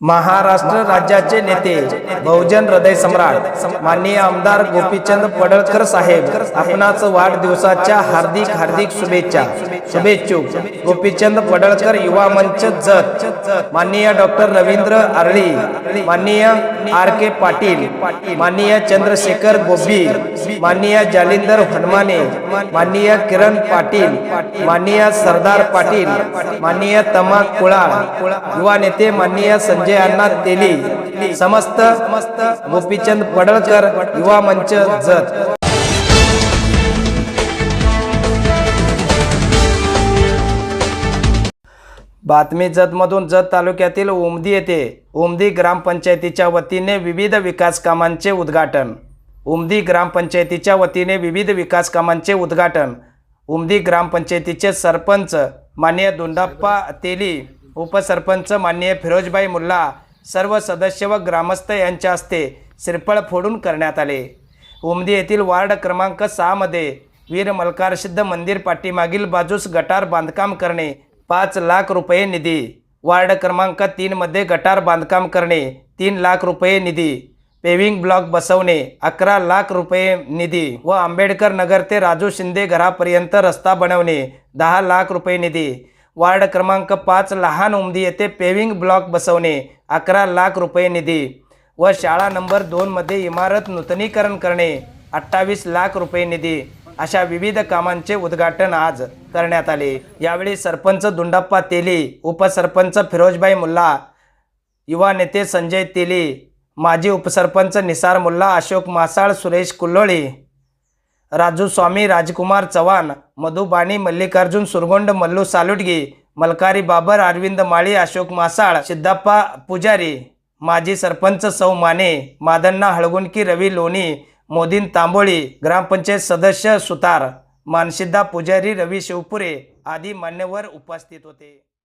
महाराष्ट्र राज्याचे नेते बहुजन हृदय सम्राट माननीय आमदार गोपीचंद पडळकर साहेब आपणाच वाढदिवसाच्या हार्दिक हार्दिक शुभेच्छा शुभेच्छुक गोपीचंद पडळकर युवा मंच जत माननीय डॉक्टर रवींद्र आरळी माननीय आर के पाटील माननीय चंद्रशेखर गोबी माननीय जालिंदर हनुमाने माननीय किरण पाटील माननीय सरदार पाटील माननीय तमा कुळाळ युवा नेते माननीय संजय अण्णा तेली समस्त गोपीचंद पडळकर युवा मंच जत. बातमी जतमधून जत तालुक्यातील उमदी येथे उमदी ग्रामपंचायतीच्या वतीने विविध विकास कामांचे उद्घाटन. उमदी ग्रामपंचायतीच्या वतीने विविध विकास कामांचे उद्घाटन. उमदी ग्रामपंचायतीचे सरपंच मान्य दोंडाप्पा तेली उपसरपंच माननीय फिरोजबाई मुल्ला सर्व सदस्य व ग्रामस्थ यांच्या हस्ते श्रीफळ फोडून करण्यात आले. उमदी येथील वार्ड क्रमांक सहामध्ये वीर मल्कारसिद्ध मंदिर पाठीमागील बाजूस गटार बांधकाम करणे पाच लाख रुपये निधी. वार्ड क्रमांक तीनमध्ये गटार बांधकाम करणे तीन लाख रुपये निधी. पेविंग ब्लॉक बसवणे अकरा लाख रुपये निधी व आंबेडकर नगर ते राजू शिंदे घरापर्यंत रस्ता बनवणे दहा लाख रुपये निधी. वार्ड क्रमांक पाच लहान उमदी येथे पेविंग ब्लॉक बसवणे अकरा लाख रुपये निधी व शाळा नंबर दोनमध्ये इमारत नूतनीकरण करणे अठ्ठावीस लाख रुपये निधी अशा विविध कामांचे उद्घाटन आज करण्यात आले. यावेळी सरपंच दुंडप्पा तेली उपसरपंच फिरोजबाई मुल्ला युवा नेते संजय तेली माजी उपसरपंच निसार मुल्ला अशोक मासाळ सुरेश कुल्लोळी राजू स्वामी राजकुमार चव्हाण मधुबाणी मल्लिकार्जुन सुरगोंड मल्लू सालुटगी मलकारी बाबर अरविंद माळी अशोक मासाळ सिद्धाप्पा पुजारी माजी सरपंच सौ माने मादन्ना हळगुणकी रवी लोणी मोदीन तांबोळी ग्रामपंचायत सदस्य सुतार मानसिद्धा पुजारी रवी शिवपुरे आदी मान्यवर उपस्थित होते.